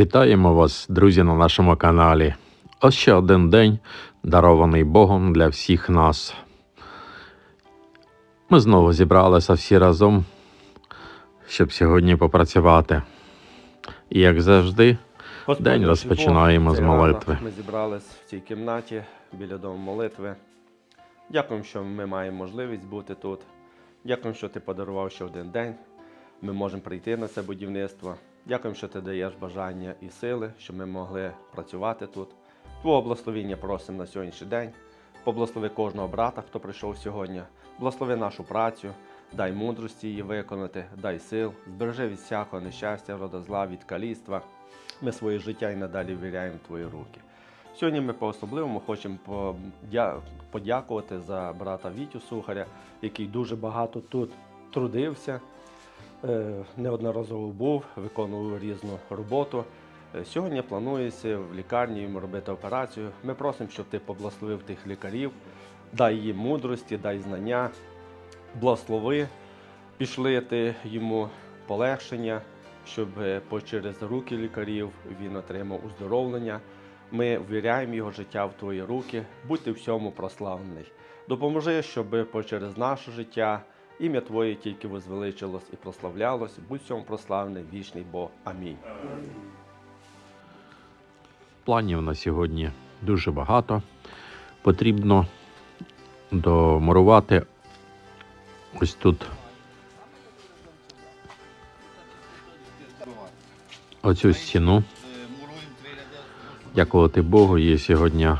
Вітаємо вас, друзі, на нашому каналі. Ось ще один день, дарований Богом для всіх нас. Ми знову зібралися всі разом, щоб сьогодні попрацювати. І як завжди, Господь День розпочинаємо з молитви. Ми зібрались в цій кімнаті біля дому молитви. Дякуємо, що ми маємо можливість бути тут. Дякуємо, що ти подарував ще один день. Ми можемо прийти на це будівництво. Дякуємо, що ти даєш бажання і сили, щоб ми могли працювати тут. Твого благословіння просимо на сьогоднішній день. Поблагослови кожного брата, хто прийшов сьогодні. Благослови нашу працю, дай мудрості її виконати, дай сил, збережи від всякого нещастя, рода зла, від каліцтва. Ми своє життя і надалі ввіряємо в твої руки. Сьогодні ми по-особливому хочемо подякувати за брата Вітю Сухаря, який дуже багато тут трудився, неодноразово був, виконував різну роботу. Е, Сьогодні планується в лікарні йому робити операцію. Ми просимо, щоб ти поблагословив тих лікарів, дай їм мудрості, дай знання, благослови, пішли ти йому полегшення, щоб е, через руки лікарів він отримав уздоровлення. Ми ввіряємо його життя в твої руки, будь ти всьому прославлений. Допоможи, щоб через наше життя ім'я Твоє тільки возвеличилось і прославлялось. Будь всьому прославлений вічний Бог. Амінь. планів на сьогодні дуже багато. Потрібно домурувати ось тут оцю стіну. Дякувати Богу, є сьогодні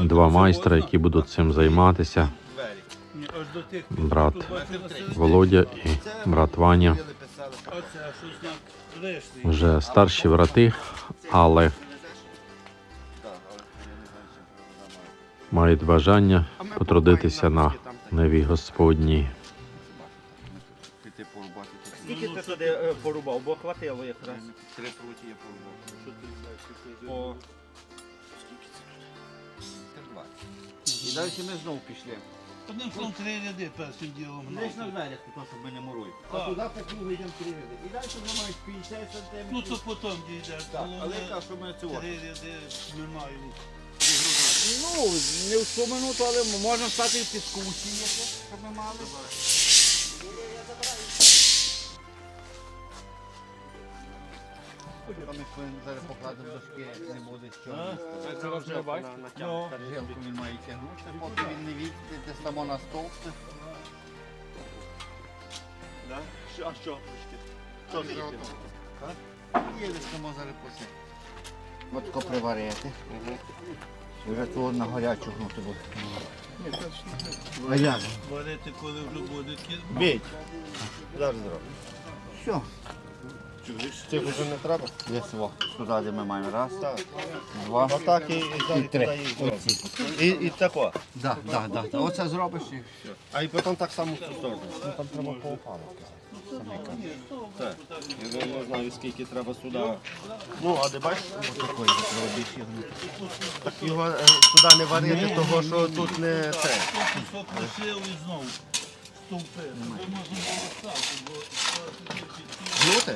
два майстра, які будуть цим займатися. Брат Володя і брат Ваня. Вже старші брати, але мають бажання потрудитися на неві Господній. Піти порубати тут. Скільки ти туди е, порубав, бо хватило якраз. Три пруті я порубав. О, Три двадцять. І далі ми знову пішли. Одним словом, три ряди першим ділом. Десь на дверях, то щоб не муруй. Так. А туди по кругу йдемо три ряди. І далі зламають 50 сантиметрів. Ну то потім дійде. Так, але Головне, яка, що ми цього? три ряди ми маємо. Ну, не в ту минуту, але можна стати в піску сіяти, щоб ми мали. Ми зараз покладемо дошки, не буде що. це вже бачите, натягнута. Жилку він має тягнути, поки він не відійде, десь там на стовп. Да? Що- А що? Ручки? Що Є ручки? десь само зараз посе. Отко приварити. Вже тут на гарячу гнути буде. А як? Варити, коли вже буде кіт. Біть. Зараз зроблю. Все. Цих вже не треба? Десь во. Туди, де ми маємо. Раз, два. Отак і, і, І три. і, і тако. Да, да, да. да. Оце зробиш і все. А і потім так само в цю сторону. Ну, там треба поопалити. Так. Я не знаю, скільки треба сюди. Ну, а де бачиш? Такої треба більше гнути. Так його е, сюди не варити, того що тут не це. Лишив і знову стовпи. Можемо бо Гнути?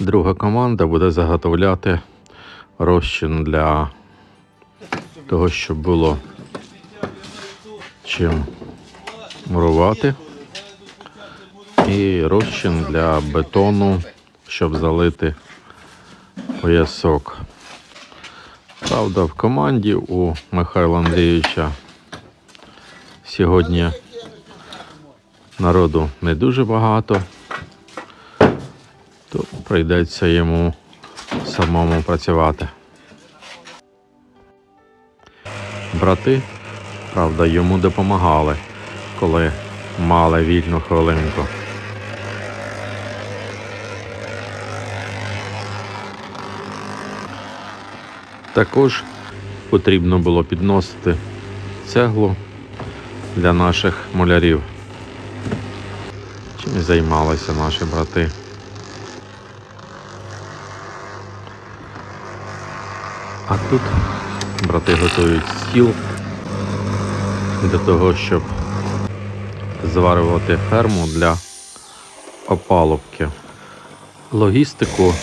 Друга команда буде заготовляти розчин для того, щоб було чим мурувати. І розчин для бетону, щоб залити поясок. Правда, в команді у Михайла Андрійовича сьогодні народу не дуже багато, то прийдеться йому самому працювати. Брати, правда, йому допомагали, коли мали вільну хвилинку. Також потрібно було підносити цеглу для наших малярів. Займалися наші брати. А тут брати готують стіл для того, щоб зварювати ферму для опалубки. Логістику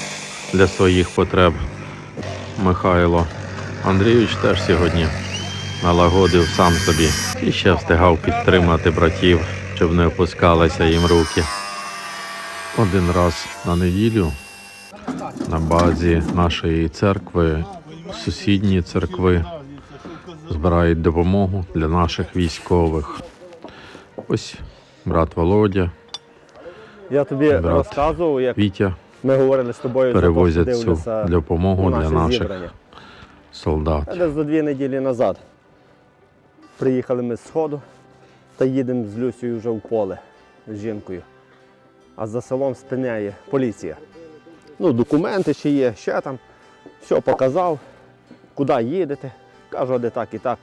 для своїх потреб Михайло Андрійович теж сьогодні налагодив сам собі і ще встигав підтримати братів, щоб не опускалися їм руки. Один раз на неділю на базі нашої церкви, сусідні церкви збирають допомогу для наших військових. Ось брат Володя, Я тобі Брат. розказував, як Вітя ми говорили з тобою, перевозять цю допомогу для наших зібрання. солдат. Десь за дві неділі назад приїхали ми з сходу та їдемо з Люсією вже в поле з жінкою. А за селом спиняє поліція. Ну, документи ще є, ще там. Все показав, куди їдете. Кажу, де так і так.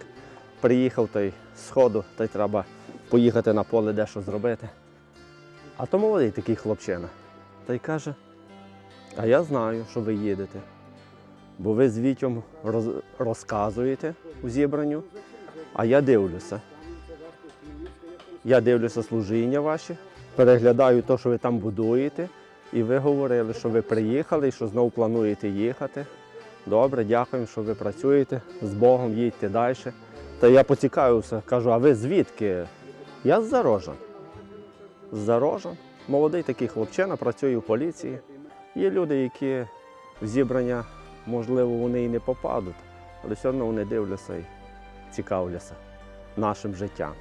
Приїхав та й з сходу, та й треба поїхати на поле дещо зробити. А то молодий такий хлопчина. Та й каже, а я знаю, що ви їдете. Бо ви з Вітєм роз, розказуєте у зібранню, а я дивлюся. Я дивлюся служіння ваші, переглядаю те, що ви там будуєте, і ви говорили, що ви приїхали і що знову плануєте їхати. Добре, дякуємо, що ви працюєте. З Богом їдьте далі. Та я поцікавився, кажу, а ви звідки? Я з Зарожа. З Зарожа. Молодий такий хлопчина, працює в поліції. Є люди, які в зібрання можливо, вони і не попадуть, але все одно вони дивляться і цікавляться нашим життям.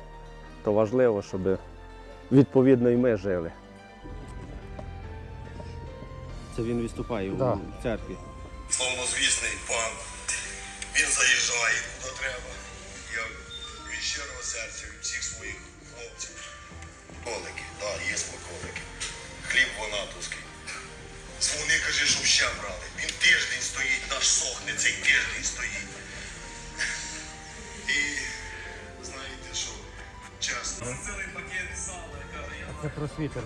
То важливо, щоб відповідно і ми жили. Це він виступає Да. у церкві. славнозвісний пан. Він заїжджає куди треба. Я від щирого серця, від всіх своїх хлопців. Колики, так, да, є смаколики. Хліб вонатовський. Дзвони, кажи, щоб ще брали. Він тиждень стоїть, наш сохне, цей тиждень стоїть. І чесно. Це просвітер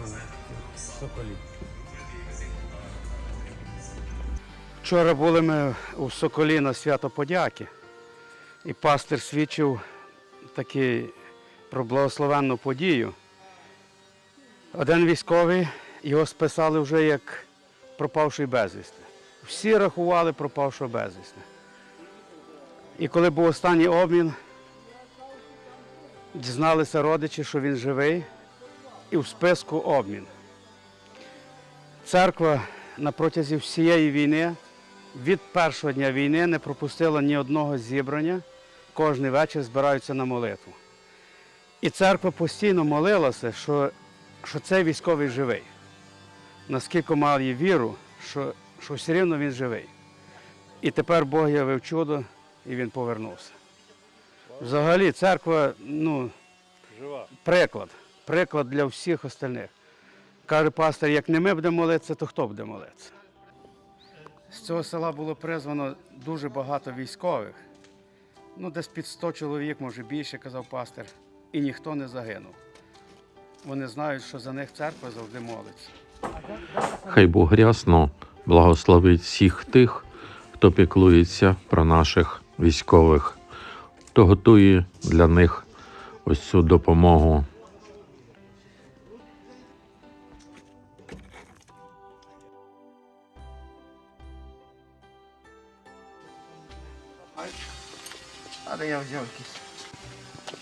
Соколі. Вчора були ми у Соколі на свято подяки, і пастир свідчив такий про благословенну подію. Один військовий його списали вже як пропавший безвісти. Всі рахували пропавшого безвісти. І коли був останній обмін, дізналися родичі, що він живий, і в списку обмін. Церква на протязі всієї війни, від першого дня війни, не пропустила ні одного зібрання. Кожний вечір збираються на молитву. І церква постійно молилася, що, що цей військовий живий. Наскільки має віру, що, що все рівно він живий. І тепер Бог явив чудо, і він повернувся. Взагалі, церква, ну, приклад. Приклад для всіх остальних. Каже пастор, як не ми будемо молитися, то хто буде молитися? З цього села було призвано дуже багато військових. Ну, десь під 100 чоловік, може більше, казав пастор, і ніхто не загинув. Вони знають, що за них церква завжди молиться. Хай Бог рясно благословить всіх тих, хто піклується про наших військових, хто готує для них ось цю допомогу. Але я взяв якийсь.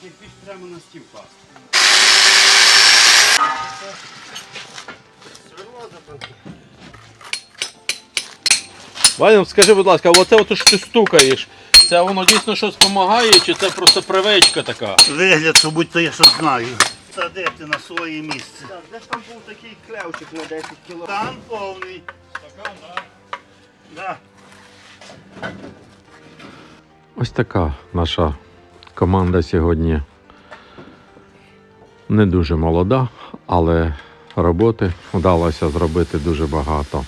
Як більш прямо на стіл пасти. Ваня, скажи, будь ласка, оце от що ти стукаєш, це воно дійсно щось допомагає, чи це просто привичка така? Вигляд, що будь-то я що знаю. Садити на своє місце. Десь там був такий клевчик на 10 кіло. Стан повний. Да. Ось така наша команда сьогодні не дуже молода, але роботи вдалося зробити дуже багато.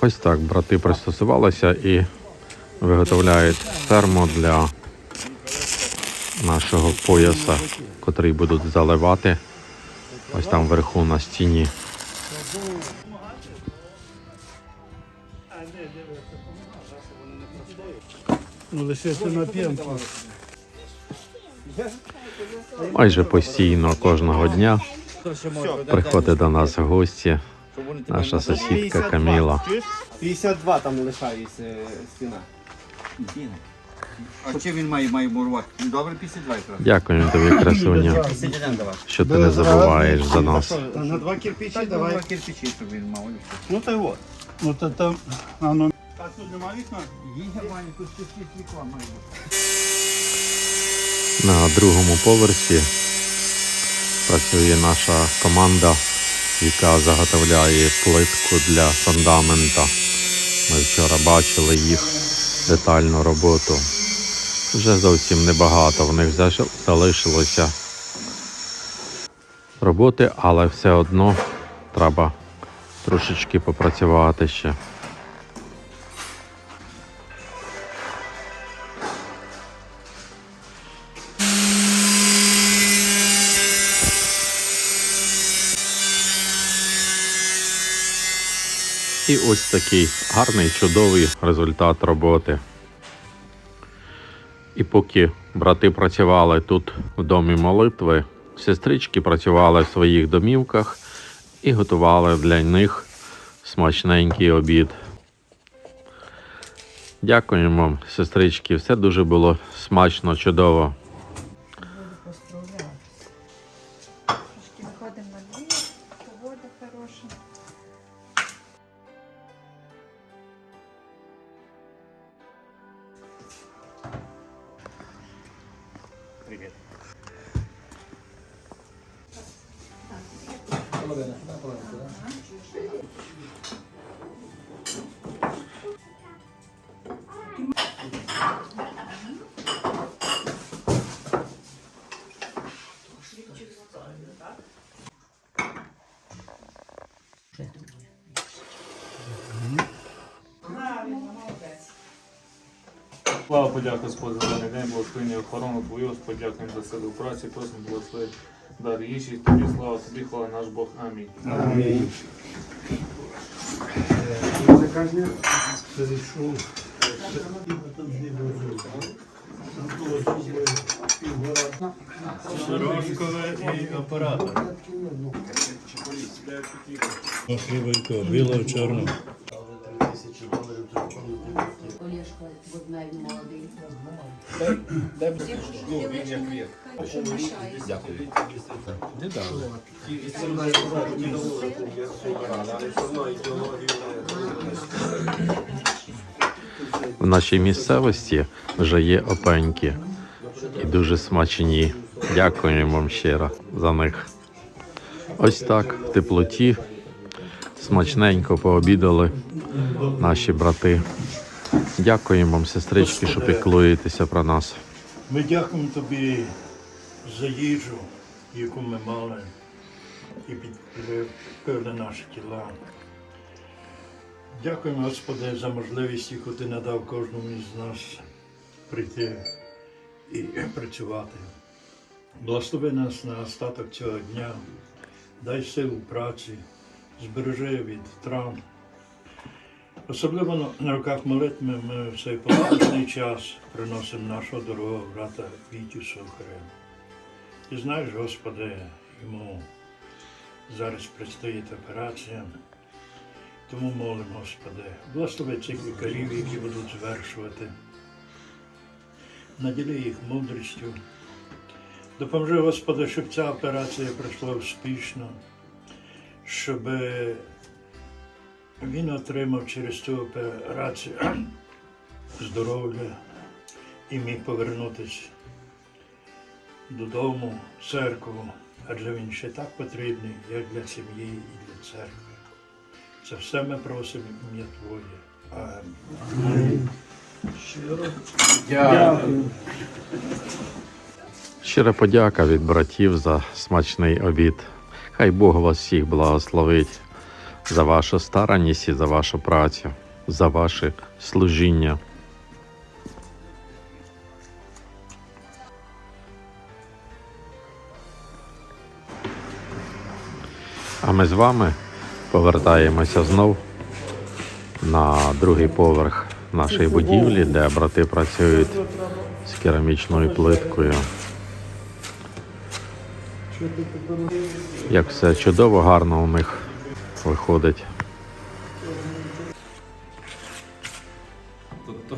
Ось так брати пристосувалися і виготовляють термо для нашого пояса, котрий будуть заливати ось там вверху на стіні. Ну лишити на п'янку. Майже постійно кожного дня приходить до нас гості наша сусідка Каміла. 52 там лишається стіна. А чи він має, має мурувати? Він добре 52 якраз. Дякуємо тобі, красуня, що ти не забуваєш за нас. На два кирпичі давай. давай кирпичі, щоб він мав. Ну та й от. Ну та там. А ну. А тут нема вікна? Є, Ваня, тут ще світла має бути. На другому поверсі працює наша команда, яка заготовляє плитку для фундамента. Ми вчора бачили їх детальну роботу. Вже зовсім небагато в них залишилося роботи, але все одно треба трошечки попрацювати ще. І ось такий гарний, чудовий результат роботи. І поки брати працювали тут в домі молитви, сестрички працювали в своїх домівках і готували для них смачненький обід. Дякуємо сестрички. Все дуже було смачно, чудово. Слава подяка Господь за даний день, благословення охорону Твою, Господь, дякуємо за силу праці, просимо благослови дар їжі, тобі слава, тобі хвала наш Бог. Амінь. і оператор. Біло в чорному. В нашій місцевості вже є опеньки і дуже смачні. Дякуємо вам щиро за них. Ось так, в теплоті, смачненько пообідали наші брати. Дякуємо вам, сестрички, що піклуєтеся про нас. Ми дякуємо тобі за їжу, яку ми мали, і підкріпили наші тіла. Дякуємо, Господи, за можливість, яку ти надав кожному із нас прийти і працювати. Благослови нас на остаток цього дня, дай силу праці, збережи від травм. Особливо на- руках молитви ми в цей політичний час приносимо нашого дорогого брата Вітю Сухаря. Ти знаєш, Господи, йому зараз предстоїть операція. Тому молимо, Господи, благослови цих лікарів, які будуть звершувати. Наділи їх мудрістю. Допоможи, Господи, щоб ця операція пройшла успішно, щоб він отримав через цю операцію здоров'я і міг повернутися додому, в церкву, адже він ще так потрібний, як для сім'ї і для церкви. Це все ми просимо ім'я Твоє. Амінь. Щира подяка від братів за смачний обід. Хай Бог вас всіх благословить за вашу старанність і за вашу працю, за ваше служіння. А ми з вами повертаємося знов на другий поверх нашої будівлі, де брати працюють з керамічною плиткою. Як все чудово, гарно у них виходить. Отут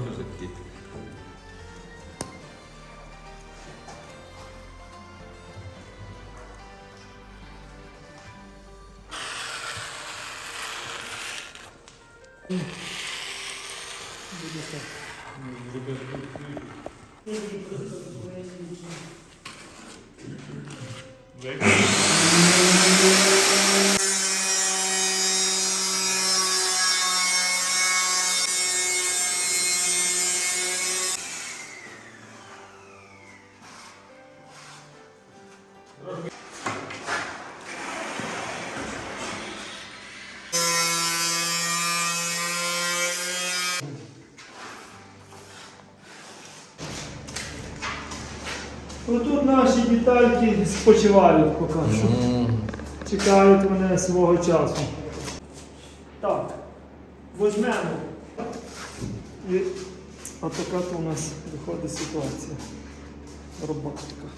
дітальки спочивають поки що. Чекають вони свого часу. Так, возьмемо. І отака то у нас виходить ситуація. Робота така.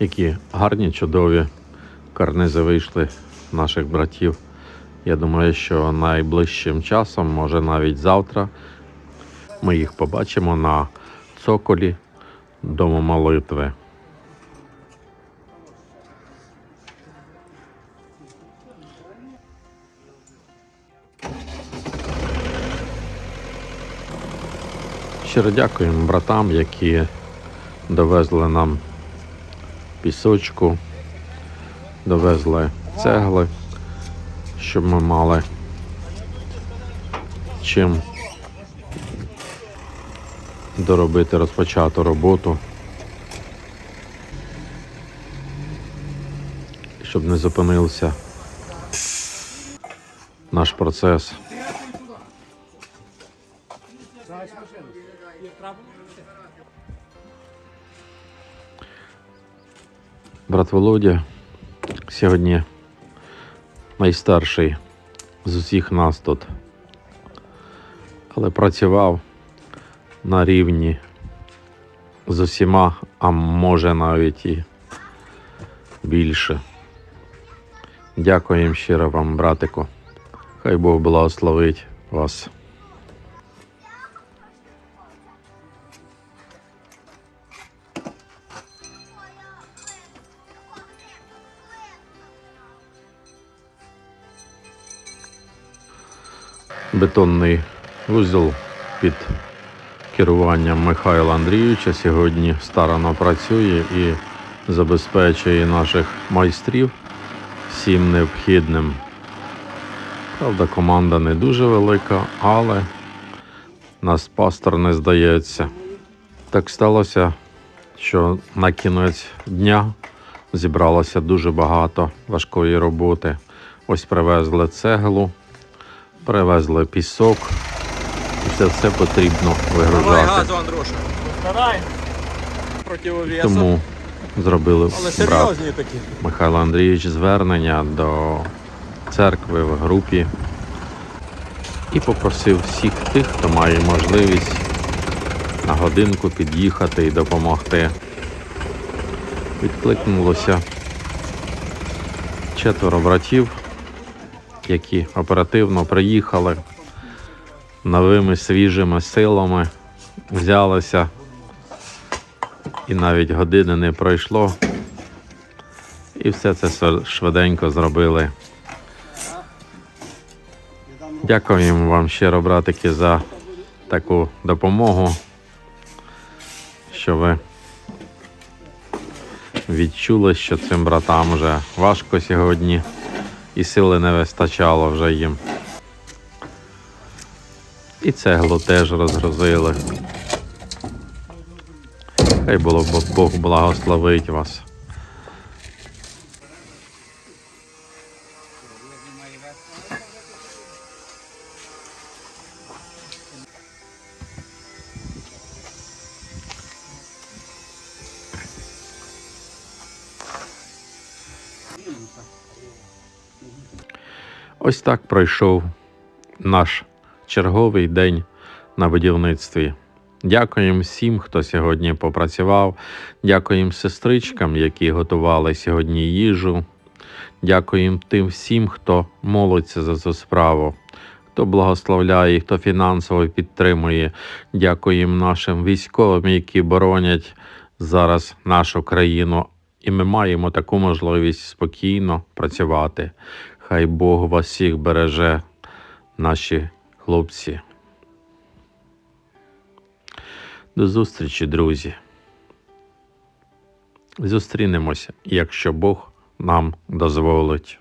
Які гарні, чудові карнизи вийшли наших братів. Я думаю, що найближчим часом, може навіть завтра, ми їх побачимо на цоколі Дому молитви. Щиро дякуємо братам, які довезли нам пісочку, довезли цегли, щоб ми мали чим доробити розпочату роботу, щоб не зупинився наш процес. Брат Володя сьогодні найстарший з усіх нас тут, але працював на рівні з усіма, а може навіть і більше. Дякуємо щиро вам, братику. Хай Бог благословить вас. Бетонний вузол під керуванням Михайла Андрійовича сьогодні старано працює і забезпечує наших майстрів всім необхідним. Правда, команда не дуже велика, але нас пастор не здається. Так сталося, що на кінець дня зібралося дуже багато важкої роботи. Ось привезли цеглу, привезли пісок. Це все потрібно вигружати. Андруша. Старай! Противовес. Тому зробили Але брат серйозні такі. Михайло Андрійович звернення до церкви в групі і попросив всіх тих, хто має можливість на годинку під'їхати і допомогти. Відкликнулося четверо братів, які оперативно приїхали новими свіжими силами, взялися, і навіть години не пройшло. І все це швиденько зробили. Дякуємо вам щиро, братики, за таку допомогу, що ви відчули, що цим братам вже важко сьогодні і сили не вистачало вже їм. І цеглу теж розгрузили. Хай було Бог благословить вас. Ось так пройшов наш черговий день на будівництві. Дякуємо всім, хто сьогодні попрацював. Дякуємо сестричкам, які готували сьогодні їжу. Дякуємо тим всім, хто молиться за цю справу, хто благословляє, хто фінансово підтримує. Дякуємо нашим військовим, які боронять зараз нашу країну. І ми маємо таку можливість спокійно працювати. Хай Бог вас всіх береже, наші хлопці. До зустрічі, друзі. Зустрінемося, якщо Бог нам дозволить.